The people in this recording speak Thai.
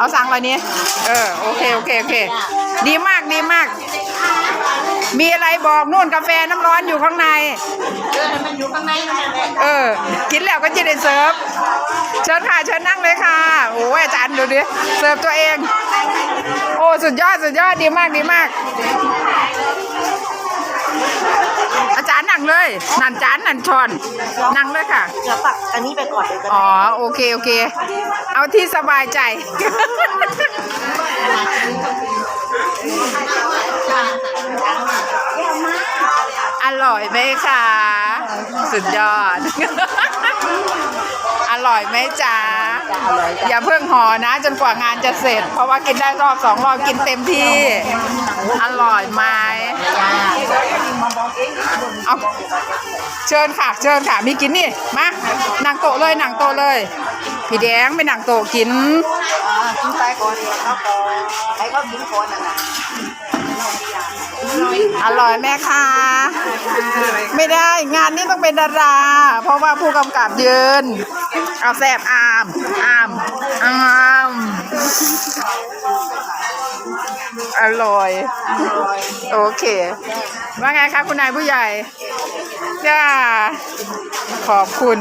เอาสั่งอะไรนี้เออโอเคโอเคโอเค ดีมากดีมาก มีอะไรบอกนู่นกาแฟน้ำร้อนอยู่ข้างใน เออมันอยู่ข้างในนั่นแหละเออ กินแล้วก็จะได้เสิร์ฟเชิญค่ะเชิญนั่งเลยค่ะโอ้ยอาจารย์ดูดิเสิร์ฟตัวเอง โอ้สุดยอดสุดยอดดีมากดีมาก งเลย นั่นจานนั่นช้อน นั่งเลยค่ะ เดี๋ยวตักอันนี้ไปก่อนเดี๋ยวจะอ๋อ โอเค โอเค เอาที่สบายใจ อร่อยไหมคะ สุดยอด อร่อยไหมจ๊ะ อย่าเพิ่งห่อนะ จนกว่างานจะเสร็จ เพราะว่ากินได้รอบสองรอบกินเต็มที่ อร่อยไหมเอาเชิญค่ะ เชิญค่ะ มีกินนี่มาหนังโตเลยหนังโตเลย พี่แดงไปนั่งโตกินกินไปก่อนแล้วก็ให้เขากินก่อนน่ะนะอร่อยไหมคะไม่ได้งานนี้ต้องเป็นดารา เพราะว่าผู้กำกับยืน เอาแซบอามอามอามอร่อย โอเค ว่าไงคะคุณนายผู้ใหญ่จ้าขอบคุณ